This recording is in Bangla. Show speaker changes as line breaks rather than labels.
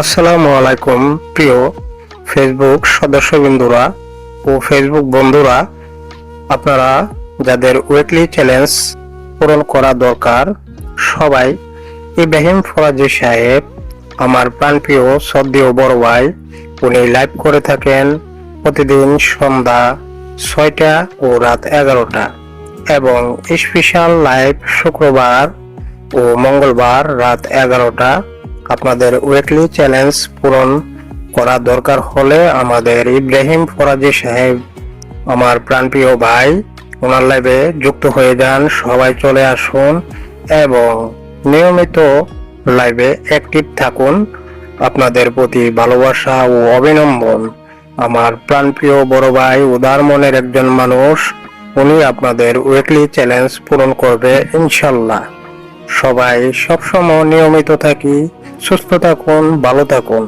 আসসালামু আলাইকুম, প্রিয় ফেসবুক সদস্যবৃন্দুরা ও ফেসবুক বন্ধুরা। আপনারা যাদের উইকলি চ্যালেঞ্জ পূরণ করা দরকার, সবাই ইব্রাহিম ফরাজি সাহেব, আমার প্রাণপ্রিয় সদ্যীয় বড় ভাই, উনি লাইভ করে থাকেন প্রতিদিন সন্ধ্যা ছয়টা ও রাত এগারোটা। এবং স্পেশাল লাইভ শুক্রবার ও মঙ্গলবার রাত এগারোটা। আপনাদের উইকলি চ্যালেঞ্জ পূরণ করা দরকার হলে আমাদের ইব্রাহিম ফরাজি সাহেব, আমার প্রাণপ্রিয় ভাই, ওনার লাইভে যুক্ত হয়ে যান। সবাই চলে আসুন এবং নিয়মিত লাইভে অ্যাক্টিভ থাকুন। আপনাদের প্রতি ভালোবাসা ও অভিনন্দন। আমার প্রাণপ্রিয় বড় ভাই, উদার মনের একজন মানুষ, উনি আপনাদের উইকলি চ্যালেঞ্জ পূরণ করবে, ইনশাল্লাহ। সবাই সবসময় নিয়মিত থাকি সুস্থ থাকুন ভালো থাকুন।